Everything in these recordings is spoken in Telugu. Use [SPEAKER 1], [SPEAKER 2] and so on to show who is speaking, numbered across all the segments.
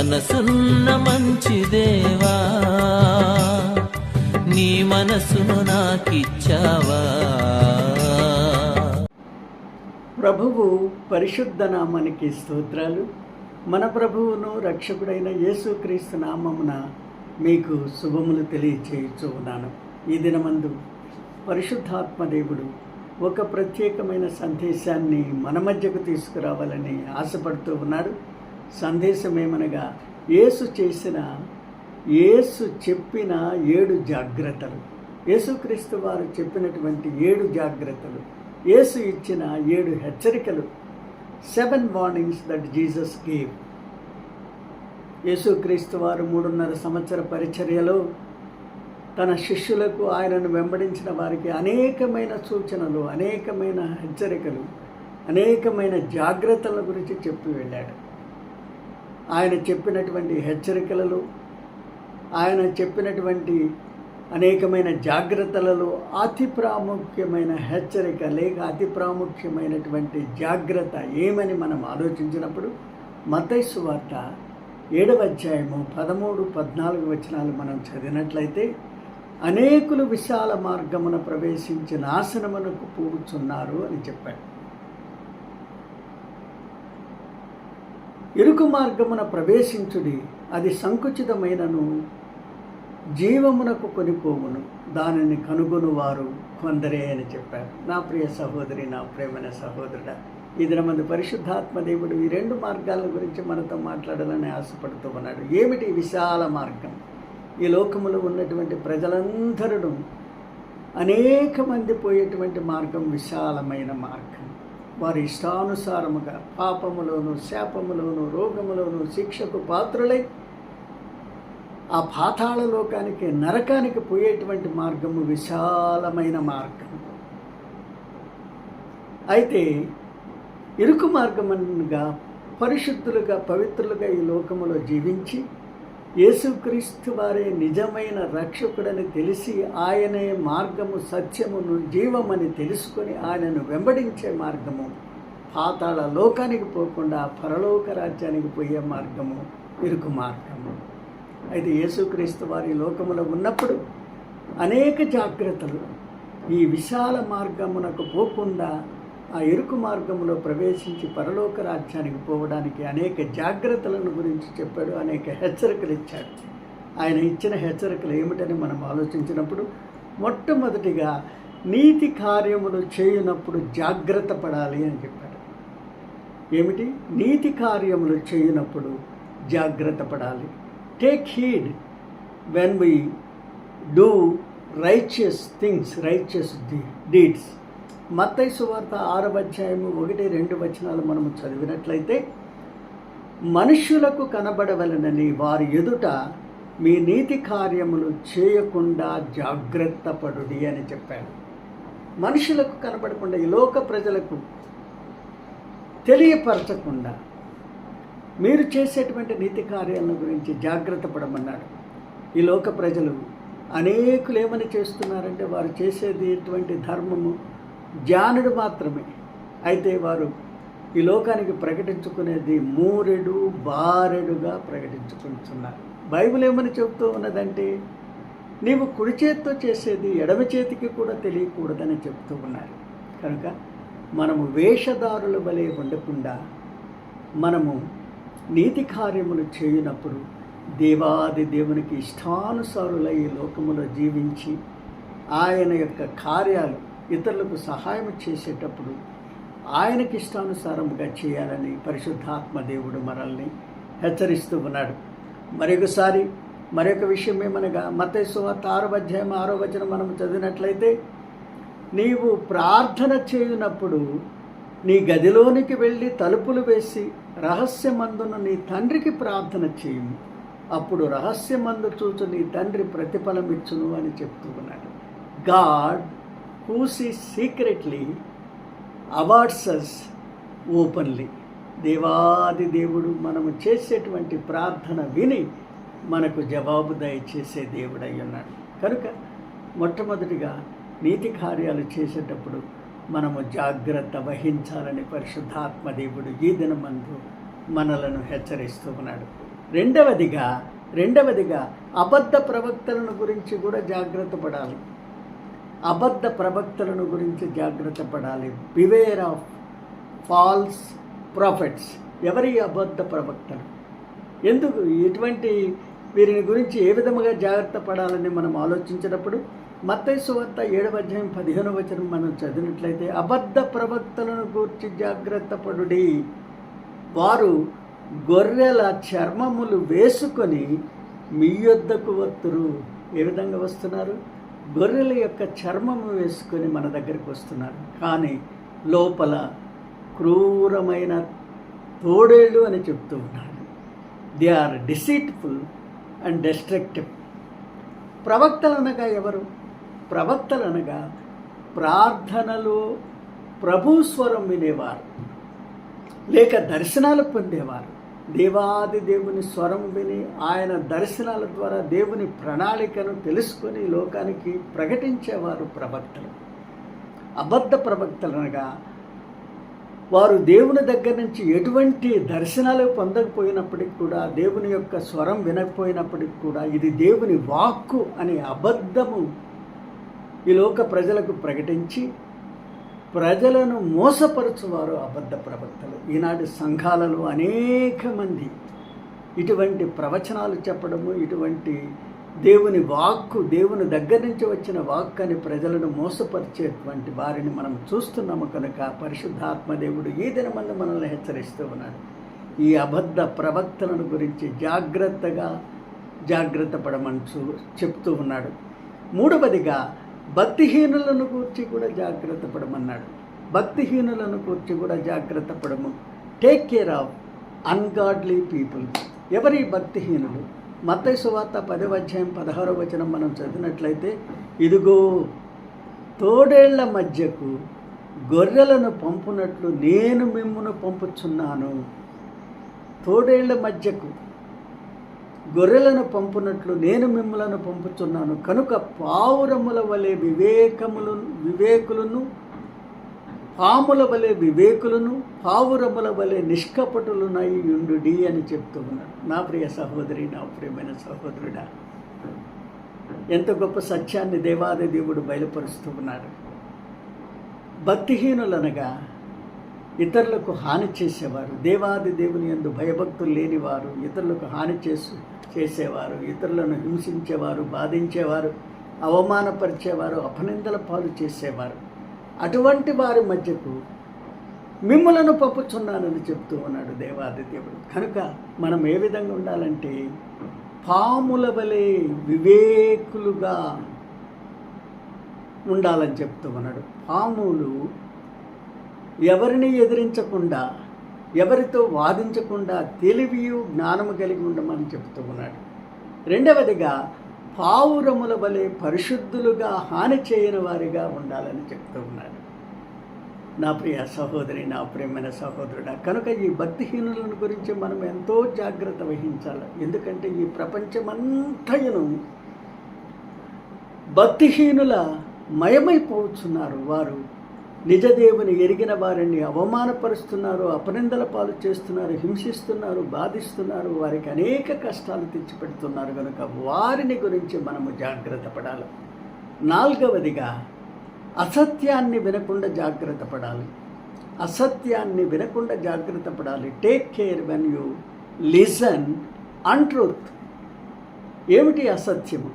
[SPEAKER 1] మనసున్న మంచి దేవా నీ మనసును నాకిచ్చావా?
[SPEAKER 2] ప్రభువు పరిశుద్ధ నామానికి స్తోత్రాలు. మన ప్రభువును రక్షకుడైన యేసుక్రీస్తు నామమున మీకు శుభములు తెలియచేయచ్చు ఉన్నాను. ఈ దినమందు పరిశుద్ధాత్మదేవుడు ఒక ప్రత్యేకమైన సందేశాన్ని మన మధ్యకు తీసుకురావాలని ఆశపడుతూ ఉన్నాడు. సందేశం ఏమనగా యేసు చేసిన యేసు చెప్పిన ఏడు జాగ్రత్తలు. యేసుక్రీస్తు వారు చెప్పినటువంటి ఏడు జాగ్రత్తలు. యేసు ఇచ్చిన ఏడు హెచ్చరికలు. Seven warnings that Jesus gave. Yesukristu వారు మూడున్నర సంవత్సర పరిచర్యలో తన శిష్యులకు ఆయనను వెంబడించిన వారికి అనేకమైన సూచనలు అనేకమైన హెచ్చరికలు అనేకమైన జాగ్రత్తల గురించి చెప్పి వెళ్ళాడు. ఆయన చెప్పినటువంటి హెచ్చరికలలో ఆయన చెప్పినటువంటి అనేకమైన జాగ్రత్తలలో అతి ప్రాముఖ్యమైన హెచ్చరిక లేక అతి ప్రాముఖ్యమైనటువంటి జాగ్రత్త ఏమని మనం ఆలోచించినప్పుడు మతైసు వార్త ఏడవ అధ్యాయము పదమూడు పద్నాలుగు వచనాలు మనం చదివినట్లయితే అనేకులు విశాల మార్గమున ప్రవేశించి నాశనమునకు పూడుచున్నారు అని చెప్పాడు. ఇరుకు మార్గమున ప్రవేశించుడి అది సంకుచితమైనను. జీవమునకు కొనిపోవును దానిని కనుగొను వారు కొందరే అని చెప్పారు. నా ప్రియ సహోదరి నా ప్రేమైన సహోదరుడ ఈ మంది పరిశుద్ధాత్మ దేవుడు ఈ రెండు మార్గాల గురించి మనతో మాట్లాడాలని ఆశపడుతూ ఉన్నాడు. ఏమిటి విశాల మార్గం? ఈ లోకములో ఉన్నటువంటి ప్రజలందరూ అనేక మంది పోయేటువంటి మార్గం విశాలమైన మార్గం. వారి ఇష్టానుసారముగా పాపములోను శాపములోను రోగములోను శిక్షకు పాత్రులై ఆ పాతాళ లోకానికి నరకానికి పోయేటువంటి మార్గము విశాలమైన మార్గం. అయితే ఇరుకు మార్గమనుగా పరిశుద్ధులుగా పవిత్రులుగా ఈ లోకములో జీవించి యేసుక్రీస్తు వారే నిజమైన రక్షకుడని తెలిసి ఆయనే మార్గము సత్యమును జీవమని తెలుసుకొని ఆయనను వెంబడించే మార్గము. పాతాళ లోకానికి పోకుండా పరలోక రాజ్యానికి పోయే మార్గము ఇరుకు మార్గము. అయితే యేసుక్రీస్తు వారి లోకములో ఉన్నప్పుడు అనేక జాగ్రత్తలు ఈ విశాల మార్గమునకు పోకుండా ఆ ఇరుకు మార్గంలో ప్రవేశించి పరలోక రాజ్యానికి పోవడానికి అనేక జాగ్రత్తలను గురించి చెప్పాడు అనేక హెచ్చరికలు ఇచ్చాడు. ఆయన ఇచ్చిన హెచ్చరికలు ఏమిటని మనం ఆలోచించినప్పుడు మొట్టమొదటిగా నీతి కార్యములు చేయునప్పుడు జాగ్రత్త పడాలి అని చెప్పాడు. ఏమిటి? నీతి కార్యములు చేయునప్పుడు జాగ్రత్త పడాలి. Take heed when we do righteous things righteous deeds Mattayi సువార్త ఆరవ అధ్యాయము ఒకటి రెండు వచనాలు మనము చదివినట్లయితే మనుష్యులకు కనబడవలనని వారి ఎదుట మీ నీతి కార్యములు చేయకుండా జాగ్రత్త పడుడి అని చెప్పాడు. మనుషులకు కనబడకుండా ఈ లోక ప్రజలకు తెలియపరచకుండా మీరు చేసేటువంటి నీతి కార్యాలను గురించి జాగ్రత్త పడమన్నాడు. ఈ లోక ప్రజలు అనేకులు ఏమని చేస్తున్నారంటే వారు చేసేది ఎటువంటి ధర్మము జ్ఞానుడు మాత్రమే. అయితే వారు ఈ లోకానికి ప్రకటించుకునేది మూరెడు బారెడుగా ప్రకటించుకుంటున్నారు. బైబిల్ ఏమని చెబుతూ ఉన్నదంటే నీవు కుడి చేతితో చేసేది ఎడమ చేతికి కూడా తెలియకూడదని చెప్తూ ఉన్నారు. కనుక మనము వేషధారుల వలె ఉండకుండా మనము నీతి కార్యములు చేయనప్పుడు దేవాది దేవునికి ఇష్టానుసారులై ఈ లోకములో జీవించి ఆయన యొక్క కార్యాలు ఇతరులకు సహాయం చేసేటప్పుడు ఆయనకి ఇష్టానుసారముగా చేయాలని పరిశుద్ధాత్మ దేవుడు మనల్ని హెచ్చరిస్తూ ఉన్నాడు. మరొకసారి మరొక విషయం ఏమనగా మతేశ్వార్త ఆరో అధ్యాయం ఆరో వచనం మనం చదివినట్లయితే నీవు ప్రార్థన చేయునప్పుడు నీ గదిలోనికి వెళ్ళి తలుపులు వేసి రహస్యమందును నీ తండ్రికి ప్రార్థన చేయము అప్పుడు రహస్యమందు చూచు నీ తండ్రి ప్రతిఫలం ఇచ్చును అని చెప్తూ ఉన్నాడు. God who secretly awards us openly. దేవాది దేవుడు మనము చేసేటువంటి ప్రార్థన విని మనకు జవాబు దయచేసే దేవుడై ఉన్నాడు. కనుక మొట్టమొదటిగా నీతి కార్యాలు చేసేటప్పుడు మనము జాగ్రత్త వహించాలని పరిశుద్ధాత్మ దేవుడు ఈ దినమందు మనలను హెచ్చరిస్తూ ఉన్నాడు. రెండవదిగా రెండవదిగా అబద్ధ ప్రవక్తలను గురించి కూడా జాగ్రత్త పడాలి. అబద్ధ ప్రవక్తలను గురించి జాగ్రత్త పడాలి. బివేర్ ఆఫ్ ఫాల్స్ ప్రాఫిట్స్ ఎవరి అబద్ధ ప్రవక్తలు? ఎందుకు? ఇటువంటి వీరిని గురించి ఏ విధముగా జాగ్రత్త పడాలని మనం ఆలోచించినప్పుడు మత్తైసు వార్త ఏడవ అధ్యాయం పదిహేను వచనం మనం చదివినట్లయితే అబద్ధ ప్రవక్తలను గూర్చి జాగ్రత్త పడుడి. వారు గొర్రెల చర్మములు వేసుకొని మీ యొద్దకు వత్తురు. ఏ విధంగా వస్తున్నారు? గొర్రెల యొక్క చర్మము వేసుకొని మన దగ్గరికి వస్తున్నారు. కానీ లోపల క్రూరమైన తోడేళ్ళు అని చెప్తూ ఉన్నాడు they are deceitful and destructive ప్రవక్తలు అనగా ఎవరు? ప్రవక్తలు అనగా ప్రార్థనలో ప్రభు స్వరం వినేవారు. లేక దర్శనాలు పొందేవారు. దేవాది దేవుని స్వరం విని ఆయన దర్శనాల ద్వారా దేవుని ప్రణాళికను తెలుసుకొని లోకానికి ప్రకటించేవారు ప్రవక్తలు. అబద్ధ ప్రవక్తలు అనగా వారు దేవుని దగ్గర నుంచి ఎటువంటి దర్శనాలు పొందకపోయినప్పటికి కూడా దేవుని యొక్క స్వరం వినకపోయినప్పటికి కూడా ఇది దేవుని వాక్కు అనే అబద్ధము ఈ లోక ప్రజలకు ప్రకటించి ప్రజలను మోసపరచువారు అబద్ధ ప్రవక్తలు. ఈనాటి సంఘాలలో అనేక మంది ఇటువంటి ప్రవచనాలు చెప్పడము ఇటువంటి దేవుని వాక్కు దేవుని దగ్గర నుంచి వచ్చిన వాక్ అని ప్రజలను మోసపరిచేటువంటి వారిని మనం చూస్తున్నాము కనుక పరిశుద్ధాత్మ దేవుడు ఈ దినమందు మనల్ని హెచ్చరిస్తూ ఉన్నాడు. ఈ అబద్ధ ప్రవక్తలను గురించి జాగ్రత్తగా జాగ్రత్త పడమని చూ చెప్తూ ఉన్నాడు. మూడవదిగా భక్తిహీనులను కూర్చి కూడా జాగ్రత్త పడమన్నాడు. భక్తిహీనులను కూర్చి కూడా జాగ్రత్త పడము. Take care of ungodly people ఎవరి భక్తిహీనులు? మత్తయి సువార్త పదవ అధ్యాయం పదహారో వచనం మనం చదివినట్లయితే ఇదిగో తోడేళ్ళ మధ్యకు గొర్రెలను పంపునట్లు నేను మిమ్మును పంపుచున్నాను. తోడేళ్ళ మధ్యకు గొర్రెలను పంపునట్లు నేను మిమ్మలను పంపుచున్నాను. కనుక పావురముల వలె వివేకములు వివేకులను పాముల వలె వివేకులను పావురముల వలె నిష్కపటులునై ఉండుడి అని చెప్తూ ఉన్నాడు. నా ప్రియ సహోదరి నా ప్రియమైన సహోదరుడా ఎంత గొప్ప సత్యాన్ని దేవాది దేవుడు బయలుపరుస్తూ ఉన్నాడు. భక్తిహీనులనగా ఇతరులకు హాని చేసేవారు. దేవాది దేవుని ఎందు భయభక్తులు లేనివారు ఇతరులకు హాని చేసు చేసేవారు ఇతరులను హింసించేవారు బాధించేవారు అవమానపరిచేవారు అపనిందల పాలు చేసేవారు. అటువంటి వారి మధ్యకు మిమ్మలను పప్పుచున్నానని చెప్తూ ఉన్నాడు దేవాది దేవుడు. కనుక మనం ఏ విధంగా ఉండాలంటే పాముల వలె వివేకులుగా ఉండాలని చెప్తూ ఉన్నాడు. పాములు ఎవరిని ఎదిరించకుండా ఎవరితో వాదించకుండా తెలివియు జ్ఞానము కలిగి ఉండమని చెబుతూ ఉన్నాడు. రెండవదిగా పావురముల వలె పరిశుద్ధులుగా హాని చేయని వారిగా ఉండాలని చెప్తూ ఉన్నాడు. నా ప్రియ సహోదరి నా ప్రియమైన సహోదరుడా కనుక ఈ భక్తిహీనులను గురించి మనం ఎంతో జాగ్రత్త వహించాలి. ఎందుకంటే ఈ ప్రపంచమంతయును భక్తిహీనుల మయమైపోతున్నారు వారు. నిజదేవుని ఎరిగిన వారిని అవమానపరుస్తున్నారు అపనిందల పాలు చేస్తున్నారు హింసిస్తున్నారు బాధిస్తున్నారు వారికి అనేక కష్టాలు తెచ్చిపెడుతున్నారు కనుక వారిని గురించి మనము జాగ్రత్త పడాలి. నాలుగవదిగా అసత్యాన్ని వినకుండా జాగ్రత్త పడాలి. అసత్యాన్ని వినకుండా జాగ్రత్త పడాలి. Take care when you listen untruth ఏమిటి అసత్యము?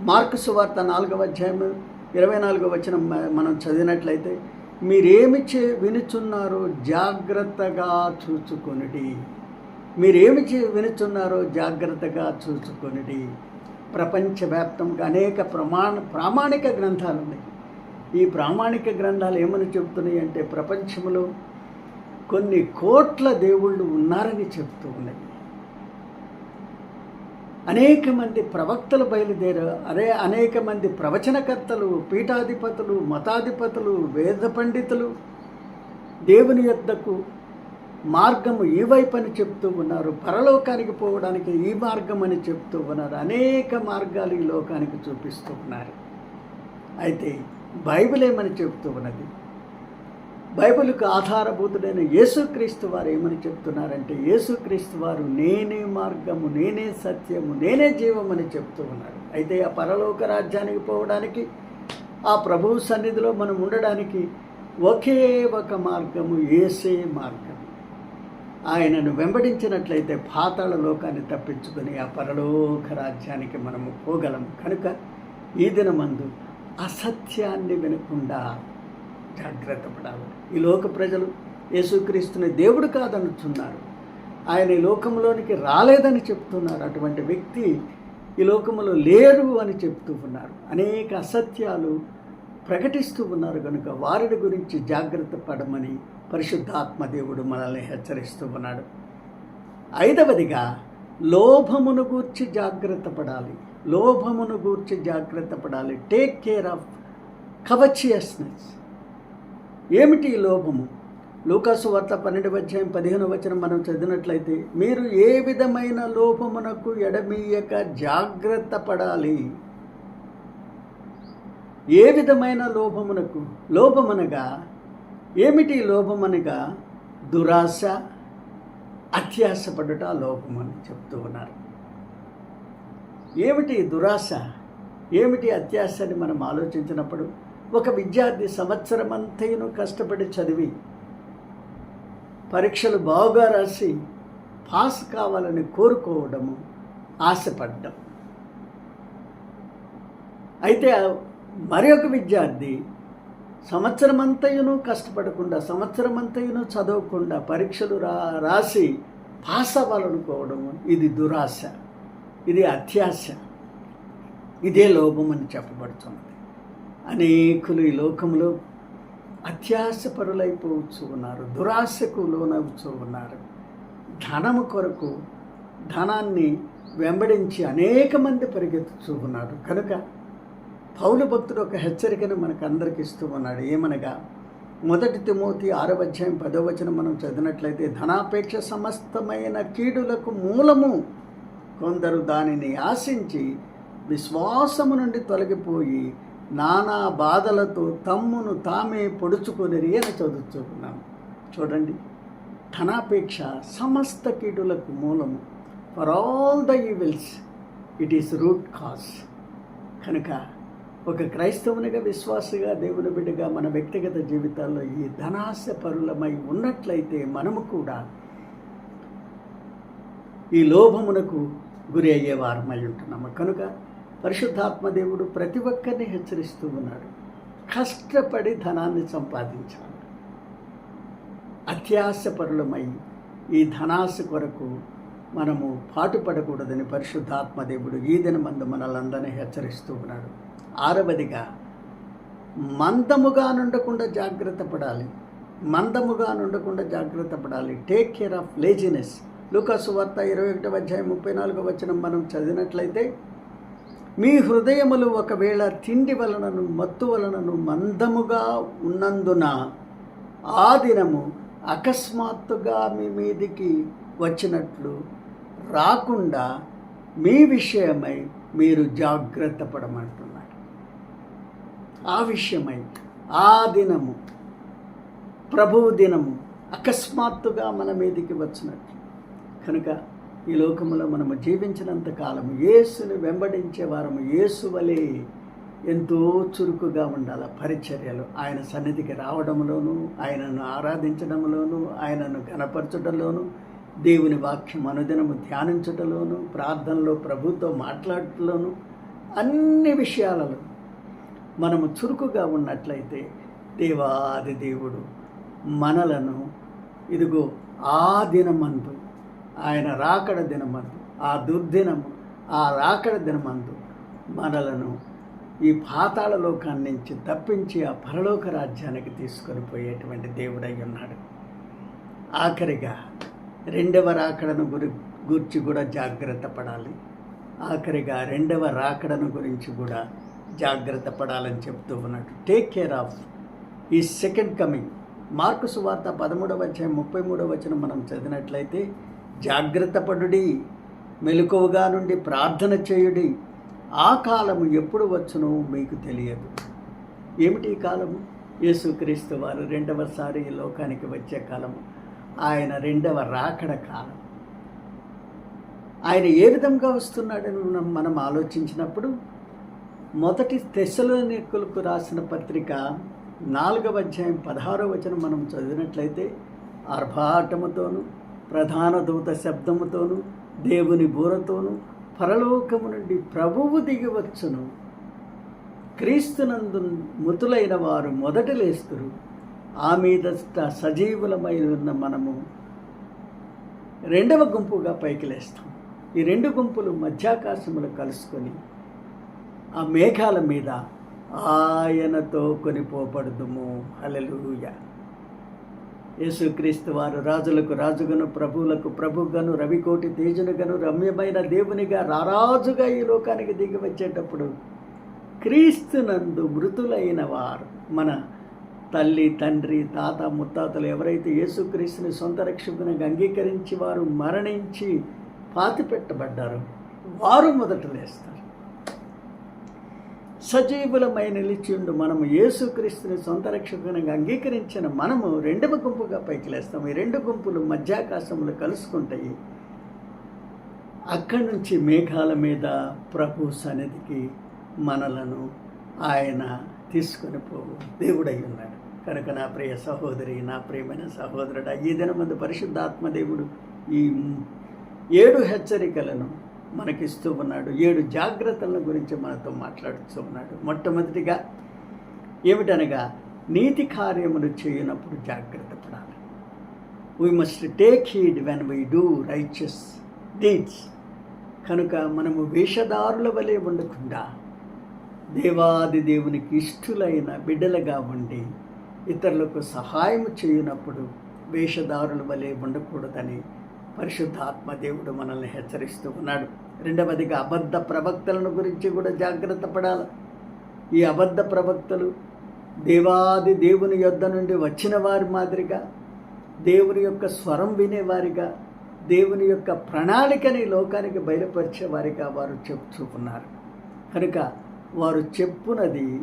[SPEAKER 2] మార్కు సువార్త నాలుగవ అధ్యాయము ఇరవై నాలుగో వచ్చిన మ- మనం చదివినట్లయితే మీరేమి చే వినుచున్నారో జాగ్రత్తగా చూచుకొనిడి. మీరేమి చే వినుచున్నారో జాగ్రత్తగా చూచుకొనిడి. ప్రపంచవ్యాప్తంగా అనేక ప్రమాణ ప్రామాణిక గ్రంథాలు ఉన్నాయి ఈ ప్రామాణిక గ్రంథాలు ఏమని చెబుతున్నాయి అంటే ప్రపంచంలో కొన్ని కోట్ల దేవుళ్ళు ఉన్నారని చెప్తూ ఉన్నాయి. అనేక మంది ప్రవక్తలు బయలుదేరారు. అరే అనేక మంది ప్రవచనకర్తలు పీఠాధిపతులు మతాధిపతులు వేద పండితులు దేవుని యొద్దకు మార్గము ఈ వైపు అని చెప్తూ ఉన్నారు. పరలోకానికి పోవడానికి ఈ మార్గం అని చెప్తూ ఉన్నారు. అనేక మార్గాలు ఈ లోకానికి చూపిస్తూ ఉన్నారు. అయితే బైబిల్ ఏమని చెప్తూ ఉన్నది? బైబిల్కు ఆధారభూతుడైన యేసుక్రీస్తు వారు ఏమని చెప్తున్నారంటే యేసుక్రీస్తు వారు నేనే మార్గము నేనే సత్యము నేనే జీవమని చెప్తూ ఉన్నారు. అయితే ఆ పరలోక రాజ్యానికి పోవడానికి ఆ ప్రభువు సన్నిధిలో మనం ఉండడానికి ఒకే ఒక మార్గము ఏసే మార్గం. ఆయనను వెంబడించినట్లయితే పాతాళ లోకాన్ని తప్పించుకొని ఆ పరలోక రాజ్యానికి మనము పోగలం. కనుక ఈ దినమందు అసత్యాన్ని వినకుండా జాగ్రత్త పడాలి ఈ లోక ప్రజలు యేసుక్రీస్తుని దేవుడు కాదనుచున్నారు. ఆయన ఈ లోకంలోనికి రాలేదని చెప్తున్నారు. అటువంటి వ్యక్తి ఈ లోకములో లేరు అని చెప్తూ ఉన్నారు. అనేక అసత్యాలు ప్రకటిస్తూ ఉన్నారు కనుక వారిని గురించి జాగ్రత్త పడమని పరిశుద్ధాత్మ దేవుడు మనల్ని హెచ్చరిస్తూ ఉన్నాడు. ఐదవదిగా లోభమును గూర్చి జాగ్రత్త పడాలి. లోభమును గూర్చి జాగ్రత్త పడాలి. టేక్ కేర్ ఆఫ్ కవచియస్నెస్ ఏమిటి ఈ లోభము లూకాసు వార్త పన్నెండు అధ్యాయం పదిహేను వచ్చిన మనం చదివినట్లయితే మీరు ఏ విధమైన లోపమునకు ఎడమీయక జాగ్రత్త పడాలి? ఏ విధమైన లోపమునకు? లోపమనగా ఏమిటి లోపమనగా? దురాశ అత్యాశపడుట లోపమని చెప్తూ ఉన్నారు. ఏమిటి దురాశ? ఏమిటి అత్యాశ అని మనం ఆలోచించినప్పుడు? ఒక విద్యార్థి సంవత్సరం అంతయును కష్టపడి చదివి పరీక్షలు బాగా రాసి పాస్ కావాలని కోరుకోవడము ఆశపడ్డం. అయితే మరి ఒక విద్యార్థి సంవత్సరం అంతయును కష్టపడకుండా సంవత్సరం అంతయును చదవకుండా పరీక్షలు రా రాసి పాస్ అవ్వాలనుకోవడం ఇది దురాశ ఇది అత్యాశ. ఇదే లోపం అని చెప్పబడుతుంది. అనేకులు ఈ లోకంలో అత్యాసపరులైపోవచ్చు ఉన్నారు దురాశకు లోనవుతూ ఉన్నారు. ధనము కొరకు ధనాన్ని వెంబడించి అనేక మంది పరిగెత్తుతూ ఉన్నారు. కనుక పౌలు భక్తుడు ఒక హెచ్చరికను మనకు అందరికి ఇస్తూ ఉన్నాడు. ఏమనగా మొదటి తిమోతి ఆరవ అధ్యాయం పదో వచనం మనం చదివినట్లయితే ధనాపేక్ష సమస్తమైన కీడులకు మూలము కొందరు దానిని ఆశించి విశ్వాసము నుండి తొలగిపోయి నానా బాధలతో తమ్మును తామే పొడుచుకొనిరి అని చదువుతున్నాం చూడండి ధనాపేక్ష సమస్త కీడులకు మూలము for all the evils it is root cause కనుక ఒక క్రైస్తవునిగా విశ్వాసగా దేవుని బిడ్డగా మన వ్యక్తిగత జీవితాల్లో ఈ ధనాశ పరులమై ఉన్నట్లయితే మనము కూడా ఈ లోభమునకు గురి అయ్యే వారమై ఉంటున్నాము. కనుక పరిశుద్ధాత్మదేవుడు ప్రతి ఒక్కరిని హెచ్చరిస్తూ ఉన్నాడు. కష్టపడి ధనాన్ని సంపాదించాలి. అత్యాశపరులమై ఈ ధనాశ కొరకు మనము పాటుపడకూడదని పరిశుద్ధాత్మ దేవుడు ఈ దినమందు మనలందరినీ హెచ్చరిస్తూ ఉన్నాడు. ఆరవదిగా మందముగా నుండకుండా జాగ్రత్త పడాలి. మందముగా నుండకుండా జాగ్రత్త పడాలి. టేక్ కేర్ ఆఫ్ లేజినెస్ లూకాసు వార్త ఇరవై ఒకటి అధ్యాయం ముప్పై నాలుగో వచనం మనం చదివినట్లయితే మీ హృదయములు ఒకవేళ తిండి వలనను మత్తు వలనను మందముగా ఉన్నందున ఆ దినము అకస్మాత్తుగా మీ మీదికి వచ్చినట్లు రాకుండా మీ విషయమై మీరు జాగ్రత్త పడమంటున్నారు. ఆ విషయమై ఆ దినము ప్రభువు దినము అకస్మాత్తుగా మన మీదికి వచ్చినట్లు. కనుక ఈ లోకములో మనము జీవించినంత కాలము యేసుని వెంబడించే వారము యేసు వలె ఎంతో చురుకుగా ఉండాలి పరిచర్యలు. ఆయన సన్నిధికి రావడంలోనూ ఆయనను ఆరాధించడంలోనూ ఆయనను గనపరచడంలోనూ దేవుని వాక్యం అనుదినము ధ్యానించటంలోనూ ప్రార్థనలో ప్రభుతో మాట్లాడటంలోనూ అన్ని విషయాలలో మనము చురుకుగా ఉన్నట్లయితే దేవాది దేవుడు మనలను ఇదిగో ఆ దినమందు ఆయన రాకడ దినమందు ఆ దుర్దినము ఆ రాకడ దినమందు మనలను ఈ పాతాళ లోకాన్ని నుంచి తప్పించి ఆ పరలోక రాజ్యానికి తీసుకొని పోయేటువంటి దేవుడై ఉన్నాడు. ఆఖరిగా రెండవ రాకడను గురి గూర్చి కూడా జాగ్రత్త పడాలి. ఆఖరిగా రెండవ రాకడను గురించి కూడా జాగ్రత్త పడాలని చెప్తూ ఉన్నాడు. టేక్ కేర్ ఆఫ్ ఈ సెకండ్ కమింగ్ మార్కు సువార్త పదమూడవ అధ్యాయం ముప్పై మూడవ వచనం మనం చదివినట్లయితే జాగ్రత్తపడుడి మెలకువగా నుండి ప్రార్థన చేయుడి. ఆ కాలము ఎప్పుడు వచ్చునో మీకు తెలియదు. ఏమిటి ఈ కాలము? యేసుక్రీస్తు వారు రెండవసారి ఈ లోకానికి వచ్చే కాలము. ఆయన రెండవ రాకడ కాలం. ఆయన ఏ విధంగా వస్తున్నాడని మనం ఆలోచించినప్పుడు మొదటి తెశలోనికులకు రాసిన పత్రిక నాలుగవ అధ్యాయం పదహారో వచనం మనం చదివినట్లయితే ఆర్భాటముతోను ప్రధాన దూత శబ్దముతోనూ దేవుని బూరతోనూ పరలోకము నుండి ప్రభువు దిగివచ్చును క్రీస్తునందు మృతులైన వారు మొదట లేస్తురు. ఆ మీద సజీవులమై ఉన్న మనము రెండవ గుంపుగా పైకి లేస్తాం. ఈ రెండు గుంపులు మధ్యాకాశములు కలుసుకొని ఆ మేఘాల మీద ఆయనతో కొనిపోబడదుము. హల్లెలూయ. యేసుక్రీస్తు వారు రాజులకు రాజుగను ప్రభువులకు ప్రభుగను రవికోటి తేజునుగను రమ్యమైన దేవునిగా రారాజుగా ఈ లోకానికి దిగి వచ్చేటప్పుడు క్రీస్తునందు మృతులైన వారు మన తల్లి తండ్రి తాత ముత్తాతలు ఎవరైతే యేసుక్రీస్తుని సొంత రక్షకునిగా అంగీకరించి వారు మరణించి పాతిపెట్టబడ్డారో వారు మొదట లేస్తారు. సజీవులమై నిలిచిండు మనము యేసుక్రీస్తుని సొంత రక్షకునిగా అంగీకరించిన మనము రెండవ గుంపుగా పైకి లేస్తాము ఈ రెండు గుంపులు మధ్యాకాశంలో కలుసుకుంటాయి. అక్కడి నుంచి మేఘాల మీద ప్రభు సన్నిధికి మనలను ఆయన తీసుకొని పోవు దేవుడై ఉన్నాడు. కనుక నా ప్రియ సహోదరి నా ప్రియమైన సహోదరుడు ఈ దినమందు పరిశుద్ధాత్మ దేవుడు ఈ ఏడు హెచ్చరికలను మనకిస్తూ ఉన్నాడు. ఏడు జాగ్రత్తల గురించి మనతో మాట్లాడుతూ ఉన్నాడు. మొట్టమొదటిగా ఏమిటనగా నీతి కార్యములు చేయనప్పుడు జాగ్రత్త పడాలి. We must take heed when we do righteous deeds కనుక మనము వేషధారుల వలె ఉండకుండా దేవాది దేవునికి ఇష్టులైన బిడ్డలుగా ఉండి ఇతరులకు సహాయం చేయనప్పుడు వేషధారుల వలె ఉండకూడదని పరిశుద్ధాత్మ దేవుడు మనల్ని హెచ్చరిస్తూ ఉన్నాడు. రెండవదిగా అబద్ధ ప్రవక్తలను గురించి కూడా జాగ్రత్త పడాలి. ఈ అబద్ధ ప్రవక్తలు దేవాది దేవుని యొద్ద నుండి వచ్చిన వారి మాదిరిగా దేవుని యొక్క స్వరం వినేవారిగా దేవుని యొక్క ప్రణాళికని లోకానికి బయలుపరిచే వారిగా వారు చెప్తూ ఉన్నారు. కనుక వారు చెప్పునది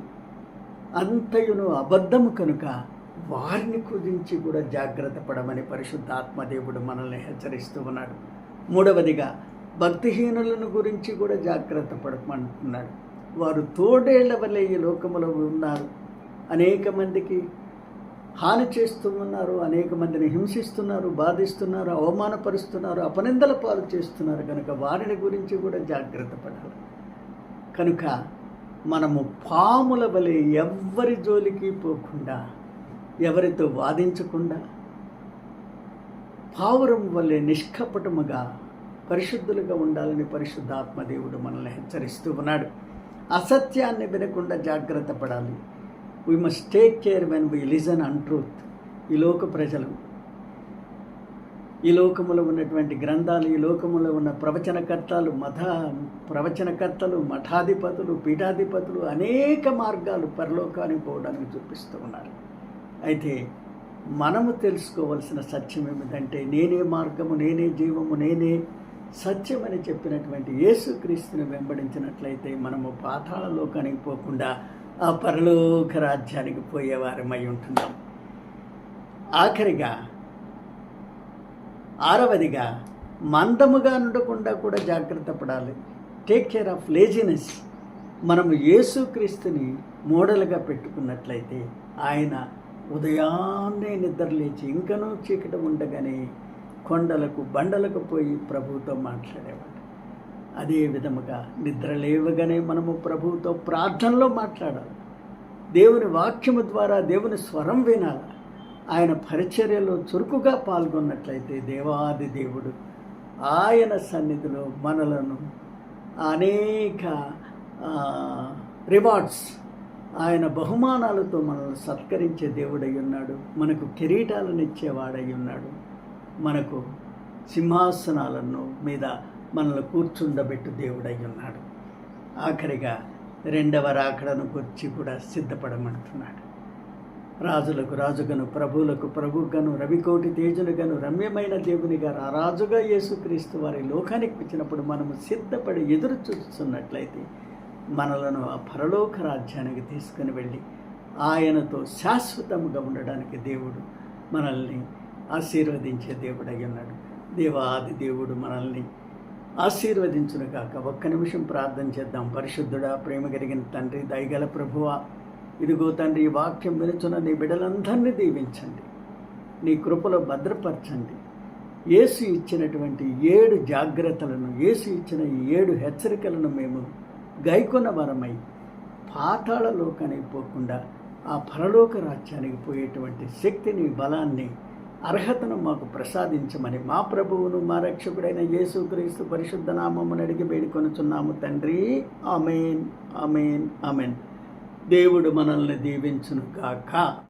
[SPEAKER 2] అంతయును అబద్ధము కనుక వారిని కుదించి కూడా జాగ్రత్త పడమని పరిశుద్ధాత్మదేవుడు మనల్ని హెచ్చరిస్తూ ఉన్నాడు. మూడవదిగా భక్తిహీనులను గురించి కూడా జాగ్రత్త పడమంటున్నాడు వారు తోడేళ్ళ వలె ఈ లోకములో ఉన్నారు. అనేక మందికి హాని చేస్తూ ఉన్నారు అనేక మందిని హింసిస్తున్నారు బాధిస్తున్నారు అవమానపరుస్తున్నారు అపనిందల పాలు చేస్తున్నారు. కనుక వారిని గురించి కూడా జాగ్రత్త పడాలి. కనుక మనము పాముల వలె ఎవ్వరి జోలికి పోకుండా ఎవరితో వాదించకుండా పావురం వల్లే నిష్కపటముగా పరిశుద్ధులుగా ఉండాలని పరిశుద్ధాత్మదేవుడు మనల్ని హెచ్చరిస్తూ ఉన్నాడు. అసత్యాన్ని వినకుండా జాగ్రత్త పడాలి. We must take care when we listen untruth ఈ లోక ప్రజలు ఈ లోకములో ఉన్నటువంటి గ్రంథాలు ఈ లోకములో ఉన్న ప్రవచనకర్తలు మత ప్రవచనకర్తలు మఠాధిపతులు పీఠాధిపతులు అనేక మార్గాలు పరలోకానికి పోవడానికి చూపిస్తూ ఉన్నారు. అయితే మనము తెలుసుకోవలసిన సత్యం ఏమిటంటే నేనే మార్గము నేనే జీవము నేనే సత్యం అని చెప్పినటువంటి యేసుక్రీస్తుని వెంబడించినట్లయితే మనము పాతాళ లోకానికి పోకుండా ఆ పరలోక రాజ్యానికి పోయేవారమై ఉంటున్నాం. ఆఖరిగా ఆరవదిగా మందముగా ఉండకుండా కూడా జాగ్రత్త పడాలి. Take care of laziness. మనము యేసుక్రీస్తుని మోడల్గా పెట్టుకున్నట్లయితే ఆయన ఉదయాన్నే నిద్రలేచి ఇంకనూ చీకటి ఉండగానే కొండలకు బండలకు పోయి ప్రభువుతో మాట్లాడేవాడు. అదే విధముగా నిద్ర లేవగానే మనము ప్రభువుతో ప్రార్థనలో మాట్లాడాలి. దేవుని వాక్యము ద్వారా దేవుని స్వరం వినాలి. ఆయన పరిచర్యలో చురుకుగా పాల్గొన్నట్లయితే దేవాది దేవుడు ఆయన సన్నిధిలో మనలను అనేక రివార్డ్స్ ఆయన బహుమానాలతో మనల్ని సత్కరించే దేవుడై ఉన్నాడు. మనకు కిరీటాలను ఇచ్చేవాడై ఉన్నాడు. మనకు సింహాసనాలను మీద మనల్ని కూర్చుండబెట్టు దేవుడై ఉన్నాడు. ఆఖరిగా రెండవ రాకడను గురించి కూడా సిద్ధపడమంటున్నాడు. రాజులకు రాజుగను ప్రభువులకు ప్రభుగను రవికోటి తేజునుగను రమ్యమైన దేవునిగా రారాజుగా యేసుక్రీస్తు వారి లోకానికి వచ్చినప్పుడు మనము సిద్ధపడి ఎదురు చూస్తున్నట్లయితే మనలను ఆ పరలోక రాజ్యానికి తీసుకుని వెళ్ళి ఆయనతో శాశ్వతముగా ఉండడానికి దేవుడు మనల్ని ఆశీర్వదించే దేవుడై ఉన్నాడు. దేవాది దేవుడు మనల్ని ఆశీర్వదించును కాక ఒక్క నిమిషం ప్రార్థన చేద్దాం. పరిశుద్ధుడా ప్రేమ కలిగిన తండ్రి దయగల ప్రభువా ఇదిగో తండ్రి ఈ వాక్యం వినుచున్న నీ బిడ్డలందరినీ దీవించండి. నీ కృపలో భద్రపరచండి. యేసు ఇచ్చినటువంటి ఏడు జాగ్రత్తలను యేసు ఇచ్చిన ఈ ఏడు హెచ్చరికలను మేము గైకొన్న వరమై పాతాళ లోకానికి పోకుండా ఆ పరలోక రాజ్యానికి పోయేటువంటి శక్తిని బలాన్ని అర్హతను మాకు ప్రసాదించమని మా ప్రభువును మా రక్షకుడైన యేసుక్రీస్తు పరిశుద్ధ నామమును అడిగి వేడుకొనుచున్నాము తండ్రి. అమేన్ అమేన్ అమెన్ దేవుడు మనల్ని దీవించును కాక